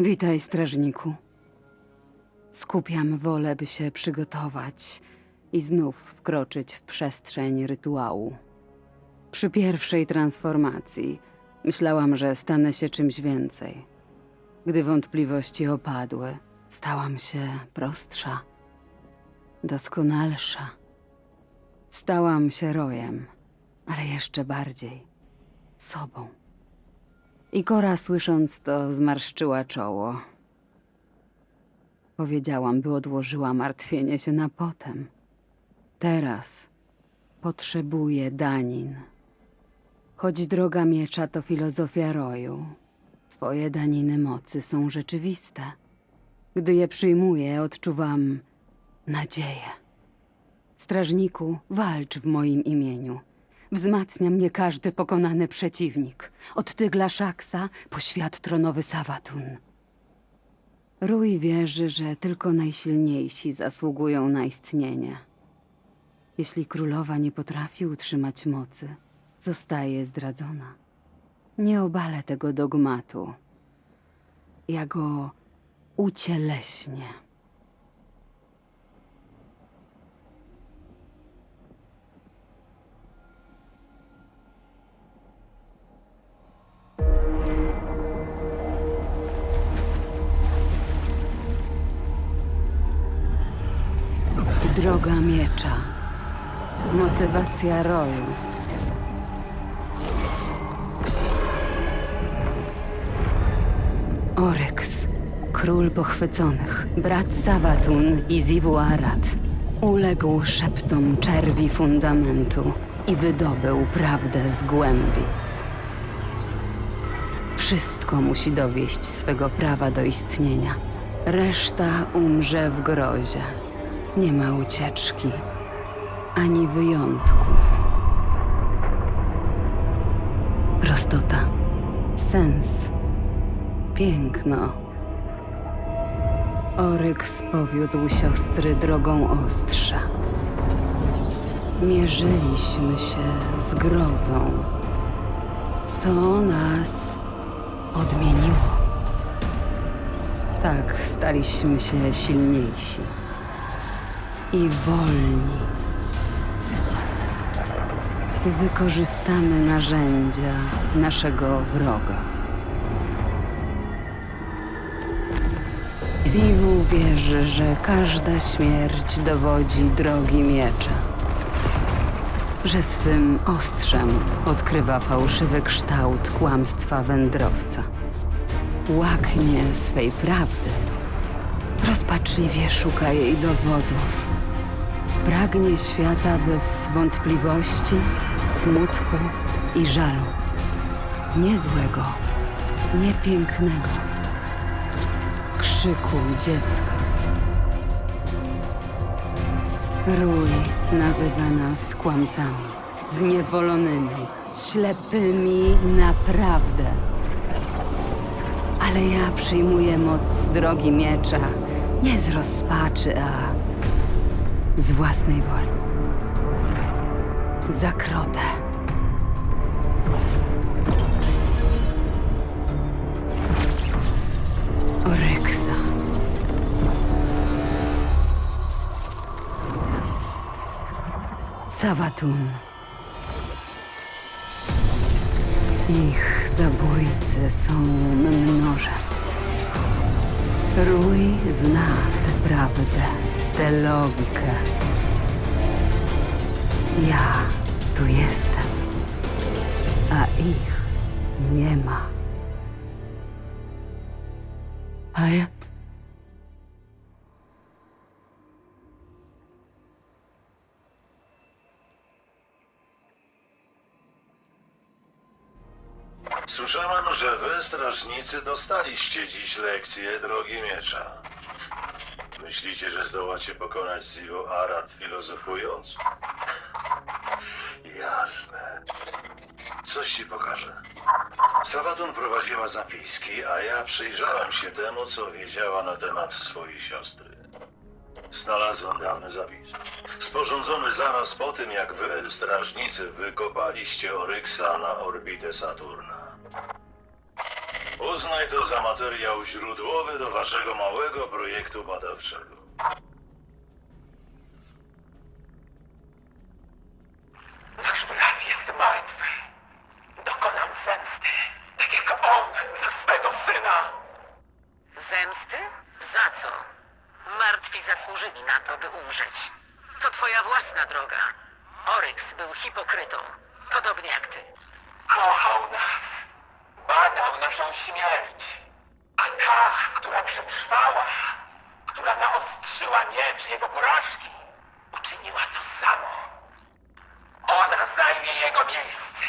Witaj, strażniku. Skupiam wolę, by się przygotować i znów wkroczyć w przestrzeń rytuału. Przy pierwszej transformacji myślałam, że stanę się czymś więcej. Gdy wątpliwości opadły, stałam się prostsza, doskonalsza. Stałam się rojem, ale jeszcze bardziej sobą. I Kora, słysząc to, zmarszczyła czoło. Powiedziałam, by odłożyła martwienie się na potem. Teraz potrzebuję danin. Choć droga miecza to filozofia roju, twoje daniny mocy są rzeczywiste. Gdy je przyjmuję, odczuwam nadzieję. Strażniku, walcz w moim imieniu. Wzmacnia mnie każdy pokonany przeciwnik. Od tygla Szaksa po świat tronowy Sawatun. Rój wierzy, że tylko najsilniejsi zasługują na istnienie. Jeśli królowa nie potrafi utrzymać mocy, zostaje zdradzona. Nie obalę tego dogmatu. Ja go ucieleśnię. Droga miecza. Motywacja roju. Oryx, król pochwyconych, brat Sawatun i Zivu-Arat, uległ szeptom czerwi fundamentu i wydobył prawdę z głębi. Wszystko musi dowieść swego prawa do istnienia. Reszta umrze w grozie. Nie ma ucieczki, ani wyjątku. Prostota, sens, piękno. Oryks powiódł siostry drogą ostrza. Mierzyliśmy się z grozą. To nas odmieniło. Tak staliśmy się silniejsi i wolni. Wykorzystamy narzędzia naszego wroga. Zivu wierzy, że każda śmierć dowodzi drogi miecza. Że swym ostrzem odkrywa fałszywy kształt kłamstwa wędrowca. Łaknie swej prawdy. Rozpaczliwie szuka jej dowodów. Pragnie świata bez wątpliwości, smutku i żalu. Nie złego, nie. Krzyku dziecka. Rój nazywa nas kłamcami, zniewolonymi, ślepymi naprawdę. Ale ja przyjmuję moc drogi miecza nie z rozpaczy, a z własnej woli. Za krotę. Oryksa. Sawatun. Ich zabójcy są mnożem. Rój zna tę prawdę, tę logikę. Ja tu jestem, a ich nie ma. Hayat? Słyszałem, że wy, strażnicy, dostaliście dziś lekcję drogi miecza. Myślicie, że zdołacie pokonać Zivo Arad filozofując? Jasne. Coś ci pokażę. Sawadun prowadziła zapiski, a ja przyjrzałem się temu, co wiedziała na temat swojej siostry. Znalazłem dawny zapis. Sporządzony zaraz po tym, jak wy, strażnicy, wykopaliście Oryksa na orbitę Saturna. Uznaj to za materiał źródłowy do waszego małego projektu badawczego. Nasz brat jest martwy. Dokonam zemsty, tak jak on za swego syna. Zemsty? Za co? Martwi zasłużyli na to, by umrzeć. To twoja własna droga. Oryx był hipokrytą, podobnie jak ty. Kochał nas. Badał naszą śmierć. A ta, która przetrwała, która naostrzyła miecz jego porażki, uczyniła to samo. Ona zajmie jego miejsce,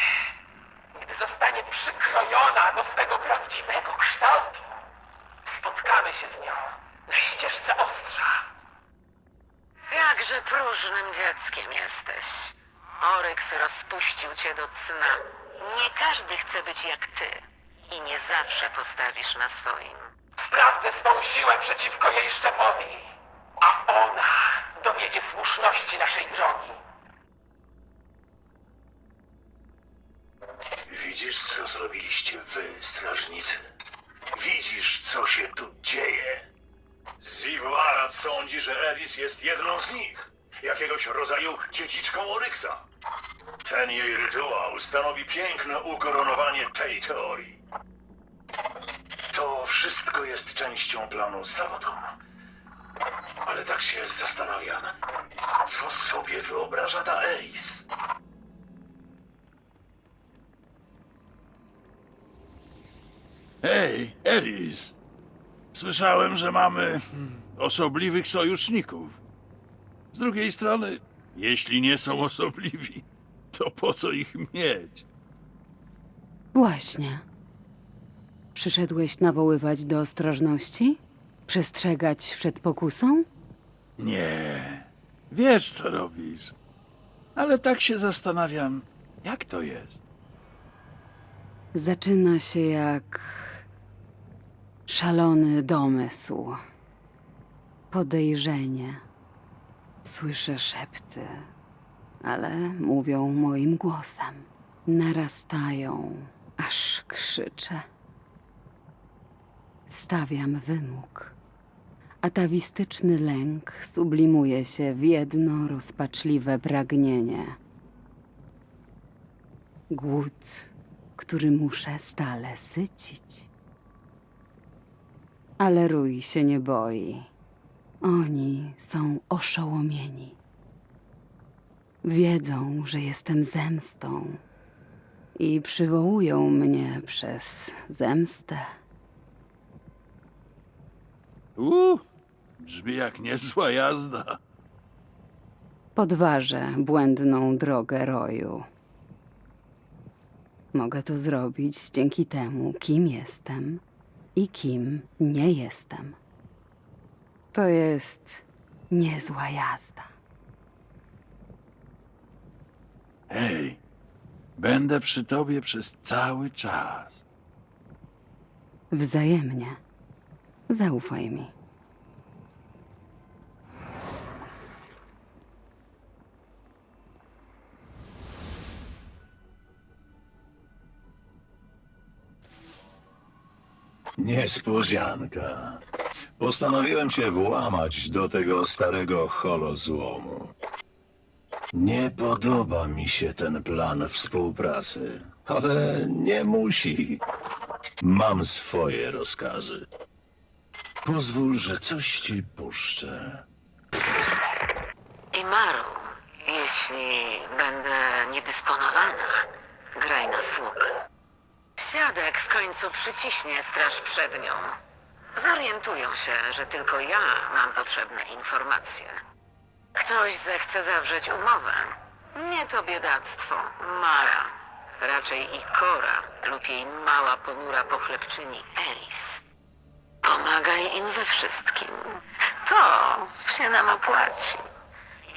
gdy zostanie przykrojona do swego prawdziwego kształtu. Spotkamy się z nią na ścieżce ostrza. Jakże próżnym dzieckiem jesteś. Oryx rozpuścił cię do cna. Nie każdy chce być jak ty. I nie zawsze postawisz na swoim. Sprawdzę swą siłę przeciwko jej szczepowi, a ona dowiedzie słuszności naszej drogi. Widzisz, co zrobiliście wy, strażnicy? Widzisz, co się tu dzieje? Ziwarat sądzi, że Eris jest jedną z nich. Jakiegoś rodzaju dziedziczką Oryksa. Ten jej rytuał stanowi piękne ukoronowanie tej teorii. To wszystko jest częścią planu Sabaton. Ale tak się zastanawiam, co sobie wyobraża ta Eris? Hej, Eris. Słyszałem, że mamy osobliwych sojuszników. Z drugiej strony, jeśli nie są osobliwi, to po co ich mieć? Właśnie. Przyszedłeś nawoływać do ostrożności? Przestrzegać przed pokusą? Nie. Wiesz, co robisz. Ale tak się zastanawiam, jak to jest. Zaczyna się jak szalony domysł. Podejrzenie. Słyszę szepty, ale mówią moim głosem. Narastają, aż krzyczę. Stawiam wymóg. Atawistyczny lęk sublimuje się w jedno rozpaczliwe pragnienie. Głód, który muszę stale sycić. Ale rój się nie boi. Oni są oszołomieni. Wiedzą, że jestem zemstą i przywołują mnie przez zemstę. Uuu, brzmi jak niezła jazda. Podważę błędną drogę roju. Mogę to zrobić dzięki temu, kim jestem i kim nie jestem. To jest niezła jazda. Hej, będę przy tobie przez cały czas. Wzajemnie. Zaufaj mi. Niespodzianka. Postanowiłem się włamać do tego starego holozłomu. Nie podoba mi się ten plan współpracy, ale nie musi. Mam swoje rozkazy. Pozwól, że coś ci puszczę. Imaru, jeśli będę niedysponowana, graj na zwłok. Świadek w końcu przyciśnie straż przed nią. Zorientują się, że tylko ja mam potrzebne informacje. Ktoś zechce zawrzeć umowę. Nie to biedactwo, Mara. Raczej Ikora lub jej mała, ponura pochlebczyni Eris. Pomagaj im we wszystkim. To się nam opłaci.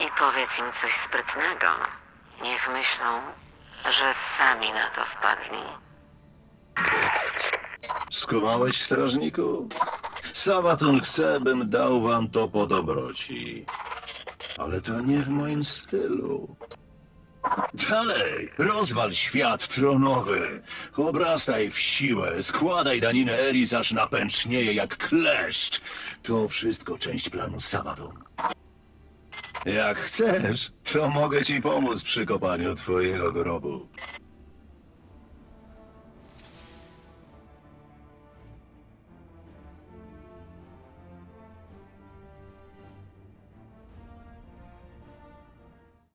I powiedz im coś sprytnego. Niech myślą, że sami na to wpadli. Skumałeś, strażniku? Sabaton chce, bym dał wam to po dobroci. Ale to nie w moim stylu. Dalej, rozwal świat tronowy. Obrastaj w siłę, składaj daninę Eris aż napęcznieje jak kleszcz. To wszystko część planu Sabaton. Jak chcesz, to mogę ci pomóc przy kopaniu twojego grobu.